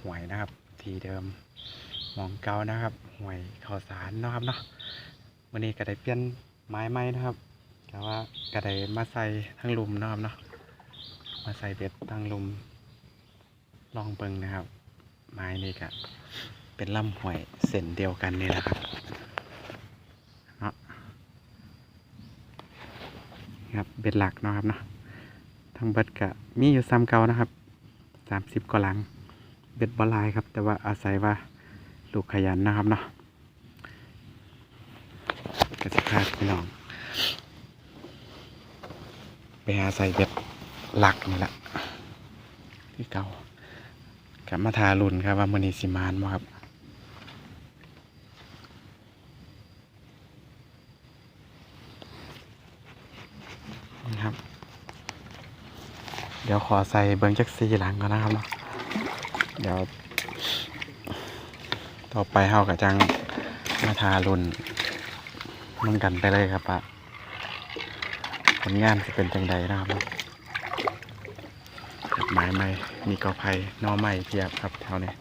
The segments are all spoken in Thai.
หวยนะครับ ทีเดิมมองเก่านะครับหวยข้าวสารนะครับเนาะวันนี้ก็ได้เปลี่ยนไม้ใหม่นะครับแต่ว่าก็ได้มาใส่ทั้งลุมนะครับเนาะมาใส่เบ็ดทั้งลุมลองเบิงนะครับ ไม้นี่ก็เป็นลำหวยเส้นเดียวกันนี่แหละครับเนาะครับเบ็ดหลักนะครับเนาะทั้งเบิดกะมีอยู่ซ้ำเก่านะครับสามสิบกว่าหลัง เบ็ดบลายครับ แต่ว่าอาศัยว่าลูกขยันนะครับเนาะกระจะพาพี่น้อง ไปหาใส่เบ็ดหลักนี่แหละที่เก่ากลับมาทารุนครับว่ามือนีสิมานบ่ครับนะครับ เดี๋ยวขอใส่เบิ้งจักซีหลังก่อนนะครับเนาะ เดี๋ยว ต่อไปเฮากับจังมาทารุนน้ำกันไปเลยครับปะผลงานจะเป็นจังใดนะครับเนาะดอกไม้ไม้มีกอไผ่นอไม้เพียบครับแถวนี้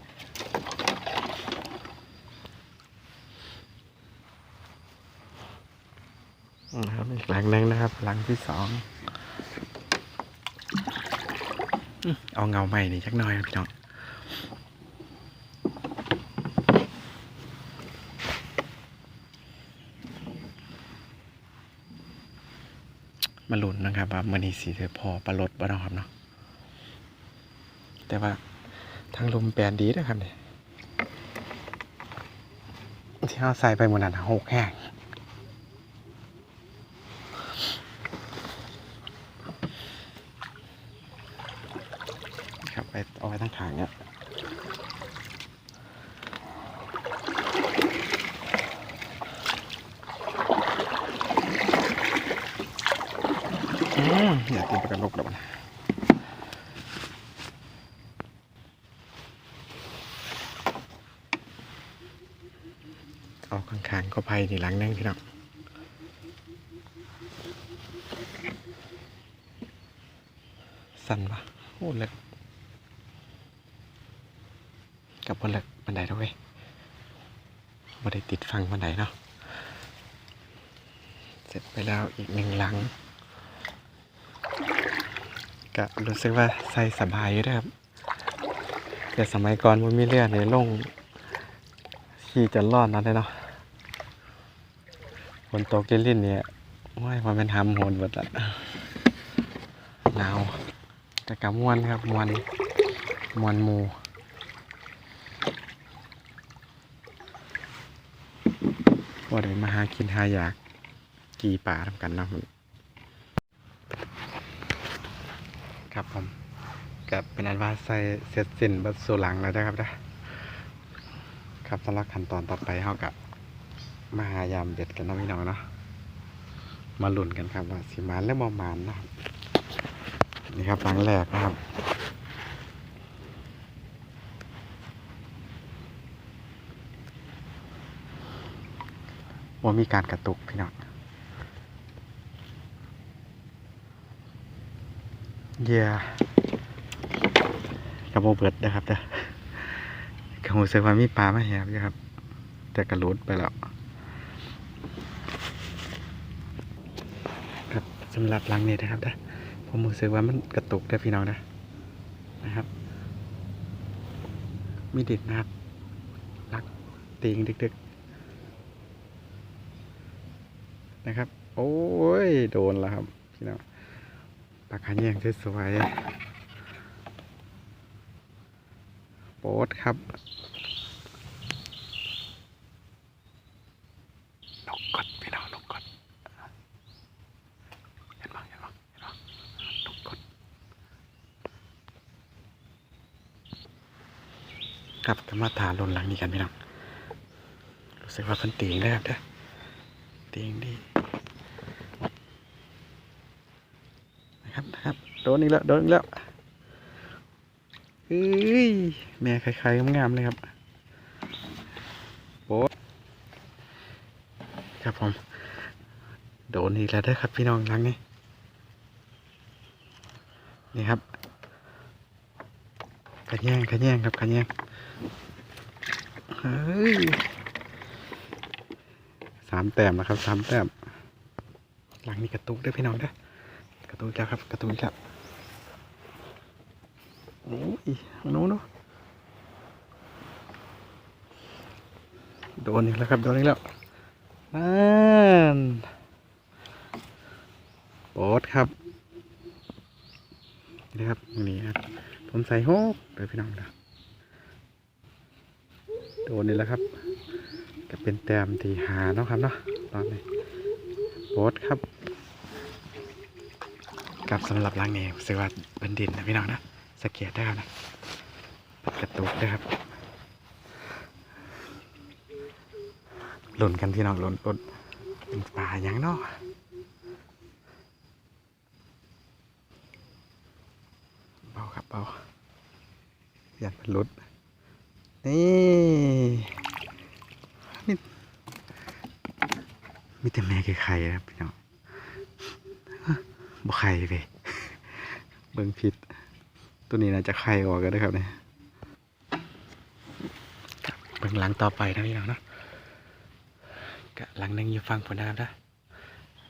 นะครับอีกหลังหนึงนะครับ หลังที่สองเอาเงาใหม่นี่จักหน่อยครับพี่น้อง มาลุ้นนะครับว่ามันนี่สีเธอพอประลดบ้านะครับเนาะแต่ว่าทางลมแปลนดีนะครับเนี่ยที่เอาใส่ไปหมดนั้นหกแห้งครับไปเอาไว้ทั้งทางเนี่ยอืมอยากกินปลากระลกแล้วนะเอาข้างๆก็ไปนี่หลังนึงพี่น้องสั่นปะโอ้เล็กกับบนเล็กบันไดแล้วเว้ยบันไดติดฟังบันไดเนาะเสร็จไปแล้วอีกหนึ่งหลังก็รู้สึกว่าใส่สบายอยู่เด้อครับแต่สมัยก่อนมันมีเรือในลงขี่จะรอดนั่นเลยเนาะ นตกเลิ่นเนี่ยโอ้ยมันเป็นทำโหดหมดละหนาวแต่กับมวนครับมวนมวนมูว่าได้มาหากินหาอยาก กีป่าทำกันนะครับผมกับเป็นอันว่าใส่เสร็จสิ้นบัดสู่หลังแล้วนะครับนะครับสำหรับขั้นตอนต่อไปเฮากับ มาหายามเด็ดกันนะพี่น้องเนาะมาลุ้นกันครับว่าสิมานหรือบ่มานเนาะนี่ครับหลังแรกนะครับว่ามีการกระตุกพี่น้องเยียกระโมเบิดนะครับเด้อกระโมเสือว่ามีปลามาแหบอยู่ครับ แต่กระลุดไปแล้ว ครับ สำหรับหลังนี้นะครับเด้อผมรู้สึกว่ามันกระตุกเด้อพี่น้องนะนะครับ มีดิดนะครับลักตีงดึกๆนะครับ โอ้ยโดนแล้วครับพี่น้องปากกาแยงสวยๆโป๊ดครับ ครับก็มาถาลนหลังนี้กันพี่น้องรู้สึกว่าเพิ่นตีงแล้วครับเด้อตีงดีนะครับนะครับโดนอีกแล้วโดนอีกแล้วเอ้ยแม่คล้ายๆงามๆเลยครับโบครับผมโดนอีกแล้วเด้อครับพี่น้องหลังนี้นี่ครับขะแยงขะแยงครับขะแยง เฮ้ยสามแต้มนะครับสามแต้ม หลังนี้กระตุกเด้วยพี่น้องเด้อกระตุกแล้วครับ กระตุกแล้วโอ้ยโน้นเนาะโดนอีกแล้วครับ โดนอีกแล้วนั่นโบดครับนี่ครับนี่ครับผมใส่โฮกเดี๋ยวพี่น้องเด้ โดนนี่แหล้วครับก็เป็นแต้มที่หาเนาะครับเนาะรอบนี้โบสครับกับสำหรับล่างนี้สวัสดิ์บันดินนะพี่น้องนะสเก็ตได้ครับนะกระตุกได้ครับหล่นกันพี่น้องหล่นหล่นเป็นป่าอย่างเนาะเบาครับเบาอย่าเป็นหลุด นี่นี่มีแต่แม่คือไข่ครับพี่น้องบ่ไข่ไปเบิ่งผิด ตัวนี้น่าจะไข่ออกกันนะครับเนี่ยเบิ่งหลังต่อไปนะพี่น้องเนาะกะหลังนึงอยู่ฟังผลนะครับนะ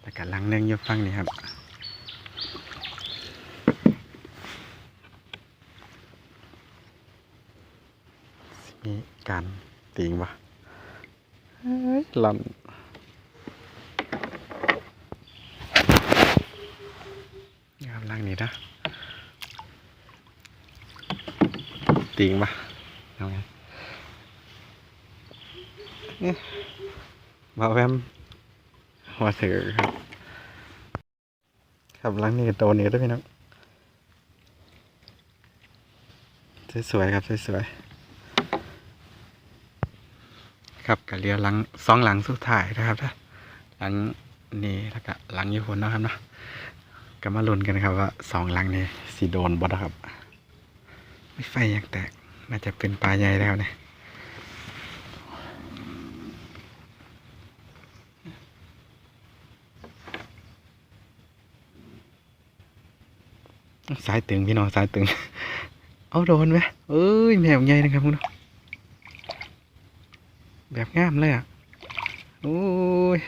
แล้วกะหลังนึงอยู่ฟังนี่ครับ มี การติงวะเฮ้ยหลันนี่ครับล่างนี้นะติงปะเอาไงนี่บาแวมหัวเสือครับครับล่างนี้โตนี้ด้วยพี่น้องสวยๆครับสวยๆ ครับกับเรือหลังสองหลังสุดท้ายนะครับนะหลังนี้แล้วก็หลังญี่ปุ่นนะครับเนาะก็มาลุ้นกันครับว่าสองหลังนี้สีโดนบอนะครับไม่ไฟยังแตกน่าจะเป็นปลาใหญ่แล้วเนี่ยสายตึงพี่น้องสายตึง เอาโดนไหมเอ้ยแมวใหญ่นะครับคุณเนาะ แบบงามเลยอะโอ้ย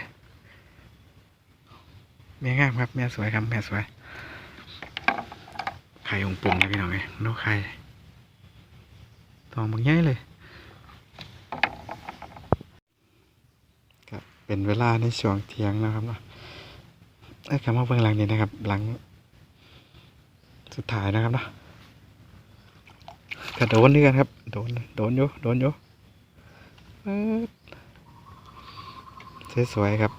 แม่งามครับแม่สวยครับแม่สวยไข่องปุ่มนะพี่น้องไงนกไข่ทองบางใหญ่เลยครับเป็นเวลาในช่วงเที่ยงนะครับเนาะไอ้คำว่าเบื้องหลังนี้นะครับ หลัง สุดท้ายนะครับเนาะก็โดนด้วยกันครับ โดน โดนอยู่โดนอยู่ สวยๆครับ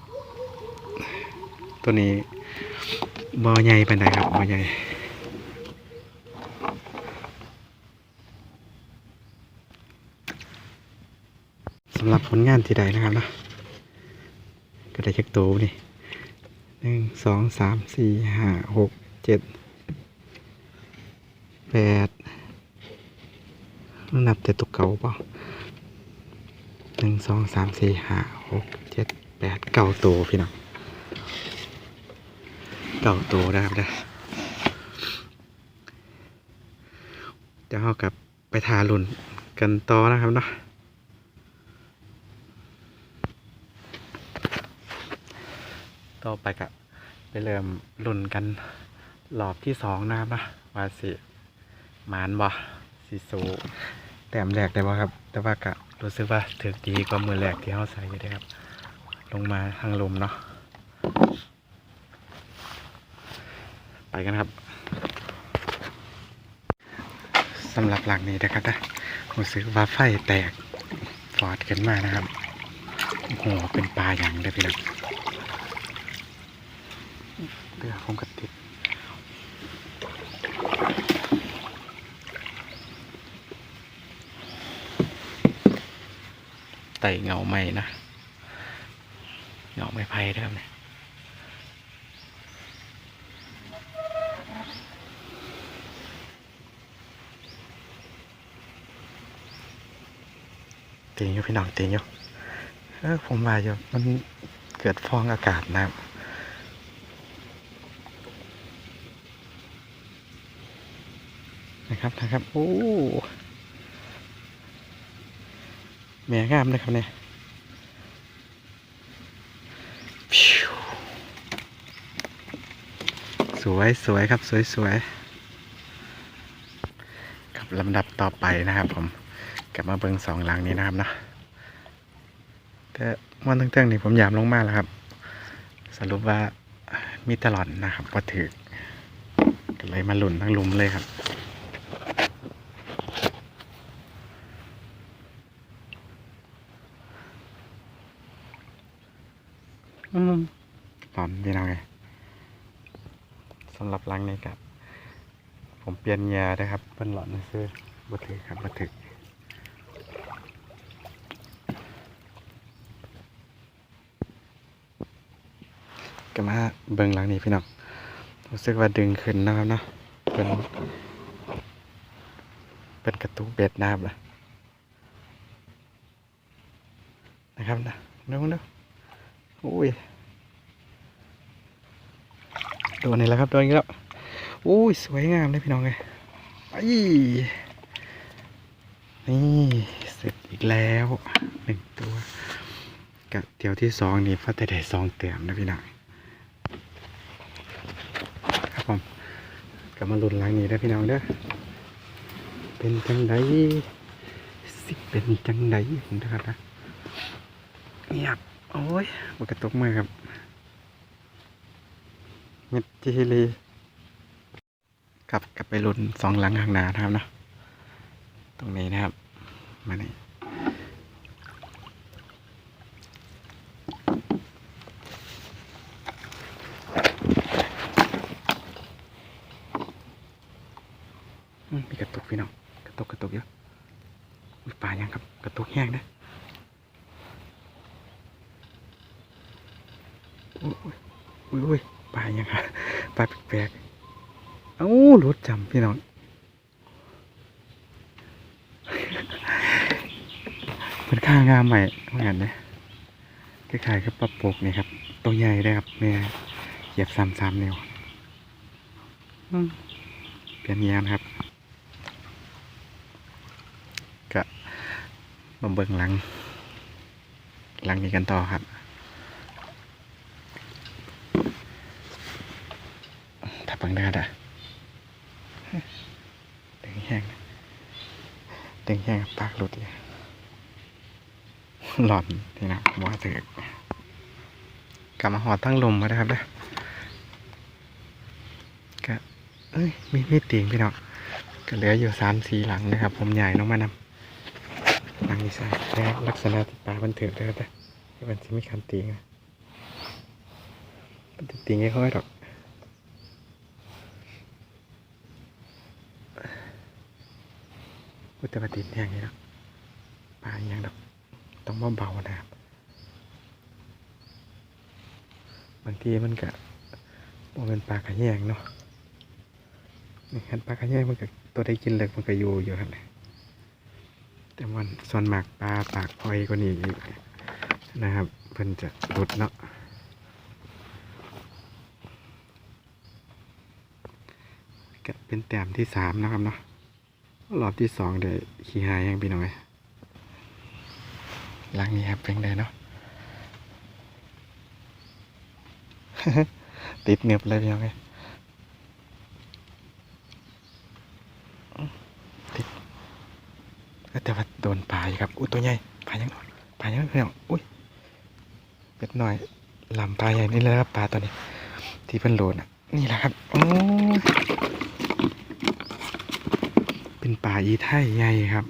ตัวนี้บอใหญ่ปานใดครับบอใหญ่สำหรับผลงานที่ใดนะครับนะก็ได้เช็คตัวนี่หนึ่งสองสามสี่ห้าหกเจ็ดแปดนับแต่ตัวเก่าเปล่า หนึ่งสองสามสี่ห้าหกเจ็ดแปดเก้าตัวพี่น้องเก้าตัวนะครับเด้อเดี๋ยวเรากลับไปทารุนกันต่อนะครับเนาะต่อไปกับไปเริ่มรุนกันรอบที่สองนะครับนะว่าสิมานบ่สิสูแต้มแรกได้บ่ครับ แต่ว่ากะรู้สึกว่าถือดีกว่ามือแรกที่เขาใส่อยู่เด้อครับ ลงมาทางลมเนาะไปกันครับสำหรับหลังนี้นะครับนะรู้สึกว่าไฟแตกฟอดขึ้นมานะครับโอ้โหเป็นปลาอย่างเด้พี่น้องเรือคงกระติด ค ไต่เงาไม้นะเงาไม้ไผ่เด้อครับเนี่ยเตียงอยู่พี่น้องเตียงอยู่เออผมว่าอยู่มันเกิดฟองอากาศนะครับนะครับนะครับโอ้ แม่งามเลยครับเนี่ยสวยสวยครับสวยสวยกับลำดับต่อไปนะครับผม กลับมาเบิงสองหลังนี้นะครับเนาะแต่วันตั้งๆนี่ผมยามลงมากแล้วครับ สรุปว่ามีตลอดนะครับพอถือก็เลยมาหลุนทั้งลุมเลยครับ อืมหลอนพี่น้องไงสำหรับรังนี้ครับ ผมเปลี่ยนยาด้ครับเป็นหลอดนะซื้อบัถึกครับบัถึกก็มาเบิ่งหลังนี้พี่น้องรู้สึกว่าดึงขึ้นนะครับเนาะเป็นเป็นกระตุกเบ็ดนะครับนะนะครับนะดูดูอุ้ย ตัวนี้แหละครับตัวนี้แล้วอุ้ยสวยงามเลยพี่น้องเลยไปนี่เสร็จอีกแล้วหนึ่งตัวกับเดี๋ยวที่สองนี่พัดได้สองเตียมนะพี่น้องครับผมกลับมาลุ้นหลังนี้ได้อพี่น้องเด้อเป็นจังไดสิเป็นจังไดนะครับนะเงียบโอ้ยบกระตกมือครับ เม็ดจิฮิลีกลับกลับไปลุนสองหลังข้างหน้านะครับเนาะตรงนี้นะครับ มานี่มีกระตุกพี่น้องกระตุกกระตุกเยอะมีปลายังครับ กระตุกแห้งนะอุ้ยอุ้ย ปลายังครับปลาแปลกๆเอ้ารถจำพี่น้องเป็นข้างงามใหม่เหมือนกันนะคล้ายๆกับปลาปกนี่ครับ ตัวใหญ่เลยครับเนี่ยเหยียบสามสามนิ้วอืมเปลี่ยนเงียนะครับกะมาเบิ่งหลัง หลังนี้กันต่อครับ ถ้าเบิ่งได้อะดึงแห้งนะ ดึงแห้งปากหลุดเลยหลอนนี่นะผมว่ถือกลับมาหอดตั้งลมมาได้ครับเด้อก็เอ้ยมีมีเตียงพี่น้องก็เหลืออยู่สามสี่หลังนะครับ ผมใหญ่ลงมานำหลังนี้ใส่แค่ลักษณะที่ปลาบันเถิดได้ครับเด้อที่มันจะไม่คันเตียงนะมันจะเตียงให้ค่อยดอก อุตรดิตถ์อย่างนี้นะปลาอย่างดอกต้องเบาๆนะครับบางทีมันก็บ่เป็นปลากระแยงเนาะนี่คันปลากระแยงมันก็ตัวได้กินเล็กมันก็อยู่อยู่ครับแต่มันส่วนมากปลาปากพลอยกว่านี้อีกนะครับ เพิ่นจะหลุดเนาะก็เป็นแต้มที่สามนะครับเนาะ รอบที่สองเดี๋ยวขี่หายยังพี่น้อยล้างนี้ครับเป็นไงเนาะติดเหน็บเลยพี่น้องติดแต่ว่าโดนปลายครับอุ้ยตัวใหญ่ปลายังปลายังพี่น้องอุ้ยเป็ดหน่อยลำปลาใหญ่นี่เลยครับปลาตัวนี้ ที่เพิ่นโหลดอะนี่แหละครับโอ้าอีไทยใหญ่ครับ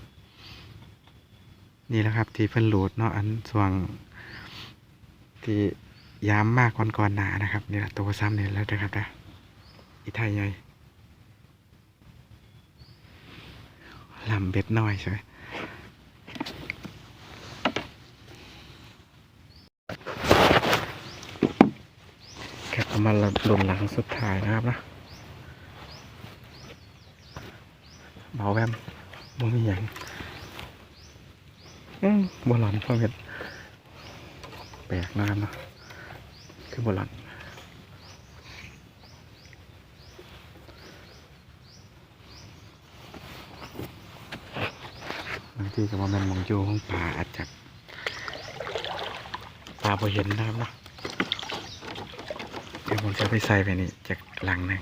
นี่แหละครับ ที่เพิ่นโหลดเนาะอันส่วนที่ย้ำมากก่อนๆหนานะครับนี่แหละตัวซ้ำเนี่ยแล้วนะครับนะอีไทยใหญ่ลำเบ็ดน้อยใช่ไหมครมาลงหลังสุดท้ายนะครับนะ เบาแวมบ่มีอย่างอืมบอลอนพ่อเพชรแปลกนะครับเนาะคือบอลอนบางทีก็ว่ามันมองอยู่ของป่าอาจจะปลาพอเห็นนะครับเนาะเดี๋ยวผมจะไปใส่ไปนี่จากหลังหนึ่ง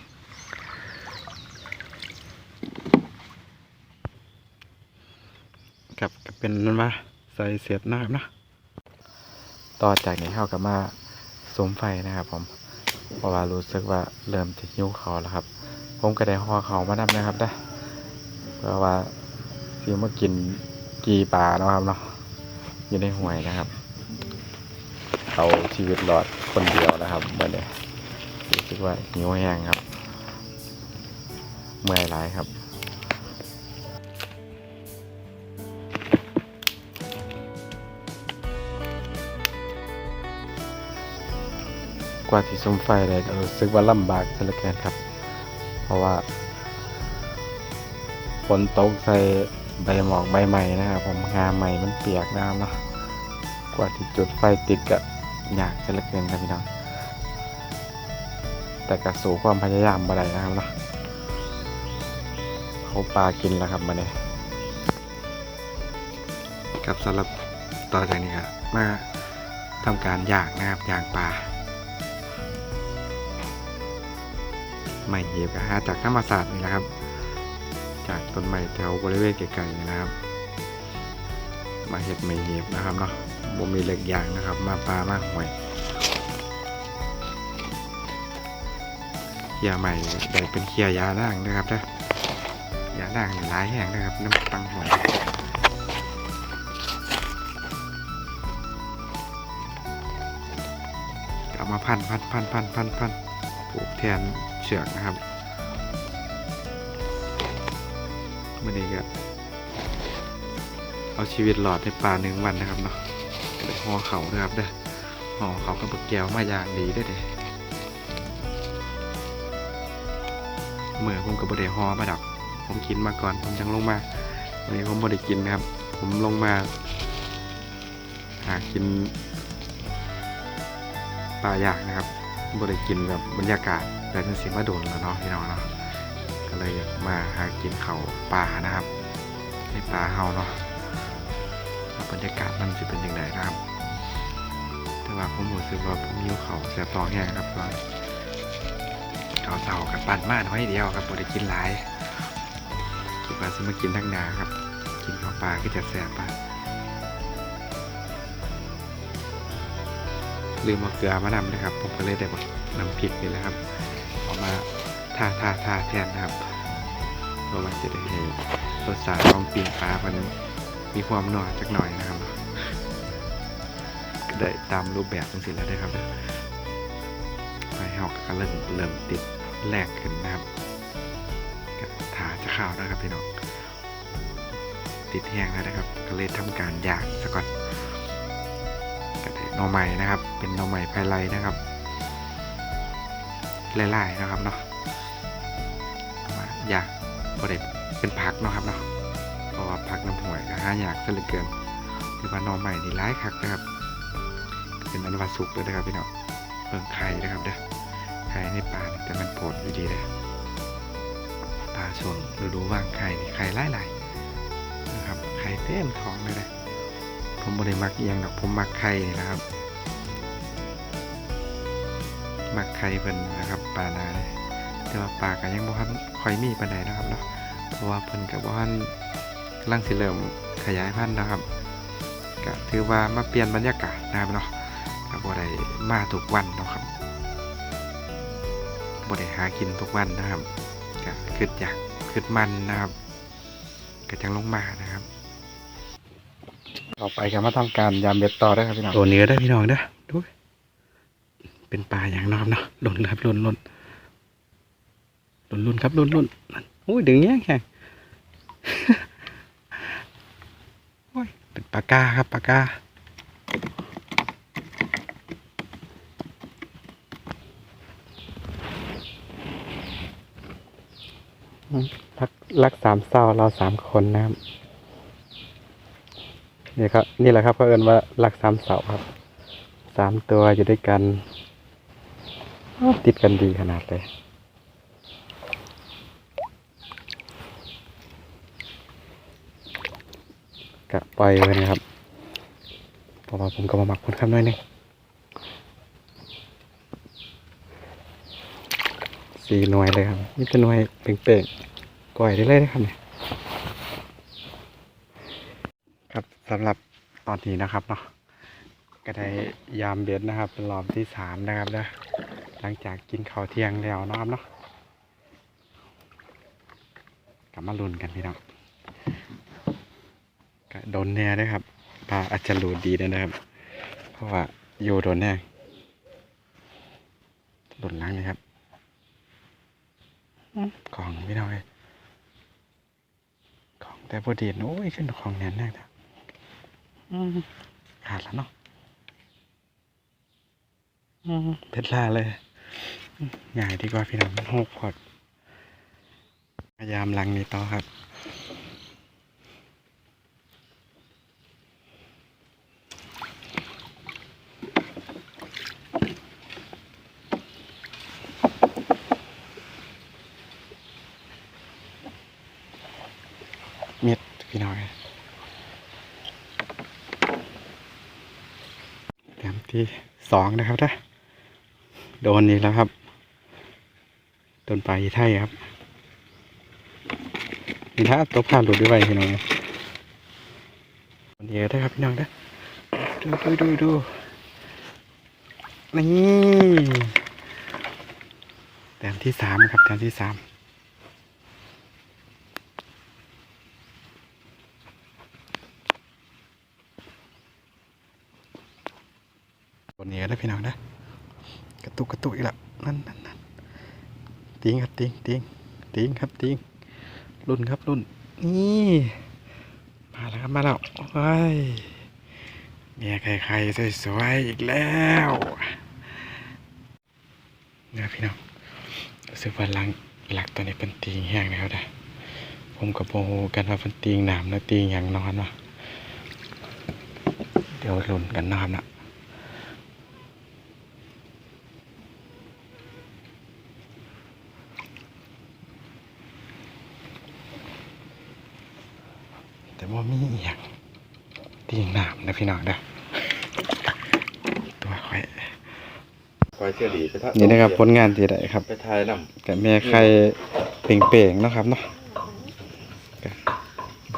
กับกับ เป็นนั่นว่าใส่เสียบหน้าครับนะต่อจากนี้เข้ากับมาสมไฟนะครับผมเพราะว่ารู้สึกว่าเริ่มจะหิ้วเขาแล้วครับ ผมก็ได้ห่อเขามานำนะครับนะเพราะว่าซีมากินกีปลานะครับเนาะอยู่ในห่วยนะครับเอาชีวิตรอดคนเดียวนะครับเมื่อนี้รู้สึกว่าหิวแห้งครับ เมื่อยหลายครับ กว่าที่ซุ่มไฟเลยรู้สึกว่าลำบากซะเหลือเกินครับ เพราะว่าฝนตกใส่ใบหมอกใบใหม่นะครับผมงาใหม่มันเปียกนะครับเนาะกว่าที่จุดไฟติดก็ยากซะเลือเกินครับพี่น้อง แต่กระสู่ความพยายามบ่ได้นะครับเนาะเขาปลากินแล้วครับมาเนี่ยกับสำหรับต่อจากนี้ครับมาทำการย่างนะครับย่างปลา ไม่เหยียบกับหาจากธรรมศาสตร์นี่แหละครับ จากต้นไม้แถวบริเวณไกลๆนี่นะครับ มาเห็ดไม่เหยียบนะครับเนาะบ่มีเหล็กยางนะครับ มาปลามาหอยเคียใหม่ได้เป็นเคียยาด่างนะครับนะยาด่างหลายแห่งนะครับน้ำปังหอยเอามาพันพันพันพันพันพันผูกแทน เชือกนะครับมื่อนี้ก็เอาชีวิตหลอดในป่าหนึ่งวันนะครับเนาะเลยห่อเขานะครับเด้อห่อเขากับบักแก้วมาอย่างดีได้เด้เมื่อผมกับบไดฮอมาดับผมกินมาก่อนผมจังลงมาวันนี้ผมบไดกินนะครับ ผมลงมา หากินปลาอยางนะครับ บไดกินแบบบรรยากาศแต่เป็นสิ่งว่าโดนแล้วเนาะพี่น้องเนาะก็เลยมาหากินเขาป่านะครับในป่าเฮาเนาะบรรยากาศมันจะเป็นยังไงนะครับ แต่ว่าผมรู้สึกว่าผมยิ้วเขาวแสบท้องแห้งครับตอนเขาเสากับปั่นมาน้อยเดียวครับบ่ได้กินหลายคิดว่าจะมากินทั้งนาครับ กินข้าวปลาก็จะแซ่บปะ ลืมเอาเกลือมานำนะครับ ผมก็เลยได้บอกน้ำพริกนี่แหละครับเอามาทาทาทาแทนนะครับเพราะว่าจะได้ให้รสชาติของปีงปลามันมีความหนัวจักหน่อยนะครับก็ได้ตามรูปแบบจริงๆแล้วนะครับไฟเฮาก็เริ่มเริ่มติดแรกขึ้นนะครับก็ถาจะเข้าวนะครับพี่น้องติดแห้งแล้วนะครับ ก็เลยทำการยางซะก่อนก็ได้ หน่อใหม่นะครับ เป็นหน่อใหม่ภายไลนะครับไล่ๆนะครับเนาะอามาย่าก็ได้เป็นผักเนาะครับเนาะเพราะว่าผักน้ำห่วยก็หายากซะเหลือเกินที่ว่าหน่อใหม่นี่ร้ายคักนะครับ เป็นอันว่าสุกเลยนะครับพี่น้องเบิ่งไข่นะครับเด้อไข่ในปลาเนี่ยแต่มันโผล่อยู่ดีเลยปลาช่วงฤดูว่างไข่นี่ไข่หลายๆนะครับไข่เต็มท้องเลยนะ ผมบ่ได้มักเอียงดอกผมมักไข่นะครับ มักไข่เพิ่นนะครับปลานาแต่ว่าปลาก็ยังบ่ทันค่อยมีปานใดนะครับเนาะเพราะว่าเพิ่นก็บ่ทันกำลังสิเริ่มขยายพันธุ์นะครับก็ถือว่ามาเปลี่ยนบรรยากาศนะครับเนาะก็บ่ได้มาทุกวันเนาะครับบ่ได้หากินทุกวันนะครับก็คิดอยากคิดมันนะครับก็จังลงมานะครับ ต่อไปก็มาทำการยามเบ็ดต่อได้ครับพี่น้องตัวเนื้อได้พี่น้องเด้อดูเป็นปลาอย่างน้ำเนาะหล่นครับหล่นหล่นหล่นหล่นครับหล่นหล่นโอ้ยดึงแง่แข่งโอ้ยเป็นปลากาครับปลาการักสามเศร้าเราสามคนนะครับ นี่ครับนี่แหละครับเขาเอินว่ารักสามเสาครับสามตัวอยู่ด้วยกัน ติดกันดีขนาดเลยกะปล่อยเลยนะครับเพราะว่าผมก็มาหมักคนคำน้อยหนึงสี่หน่วยเลยครับนี่เป็นหน่วยเป่งๆก่อยได้เลยนะครับเนี่ย ครับสำหรับตอนนี้นะครับเนาะก็ได้ยามเบ็ดนะครับ เป็นรอบที่สามนะครับนะหลังจากกินข้าวเที่ยงแล้วนะครับเนาะกลับมาลุ้นกันพี่น้องก็โดนแน่ด้วยครับปลาอาจจะหลุดดีนะครับ เพราะว่าอยู่โดนแน่หลุดล้างเลยครับอื้องพี่น้องเลยของแต่พอดีนโอ้ยขึ้นของแน่นแน่ ขาดแล้วเนาะอืมเป็นลาเลยอืมใหญ่ดีกว่าพี่น้องมันหกพอดพยายามลังนี้ต่อครับ เม็ดพี่น้องแต้ม ที่สองนะครับนะโดนอีกแล้วครับโดนปลาอีไทยครับนี่ถ้าตัวผ่านหลุดด้วยพี่น้องนเดียวได้ครับพี่น้องนะดูดูดูดูนี่แต้มที่สามครับแต้มที่สาม ตัวนี้ได้พี่น้องนะกระตุกกระตุกอีกแล้วนั่นนั่นนั่นติงครับติงติงติงครับติงรุ่นครับรุ่นนี่มาแล้วครับมาแล้วโอ้ยเมียใครๆสวยๆอีกแล้วนี่ยพี่น้องรู้สึกว่าลังหลักตัวนี้เป็นติงแห้งแล้วนะผมกับโบกันว่าเป็นติงหนามแล้วติงอย่างนอนวะเดี๋ยวลุนกันนะครับนะ แต่ว่ามีอหย่างตีงน้ำนะพี่น้องเด้อตัวค่อยคอยเชื่อดีไปทักนี่นะครับผลงานที่ได้ครับไปทายนกับแม่ไข่เป่งๆเนาะครับเนาะก็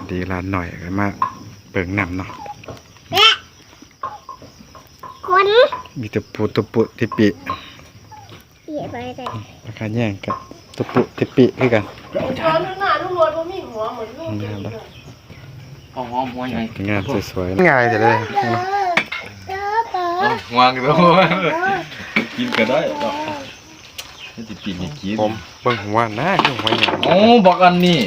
ดีลานหน่อยก็มาเปิงน้ำเนาะคนมีตะปูตะปุติปิเหยียบไปแต่ราคาแย่งกับตะปุติปิคือกันช้อนหน้าลูกรถว่ามีหัวเหมือนลูกงามแล้วำเอาหอมหัวใหญ่งานสวยๆง่ายแต่เลยเจอเจอเจอเอาวางกันแล้วกินก็ได้ดอกนี่จะปีนให้กินผมเบิ่งหัวหน้าคือหัวใหญ่โอ้บอกอันนี้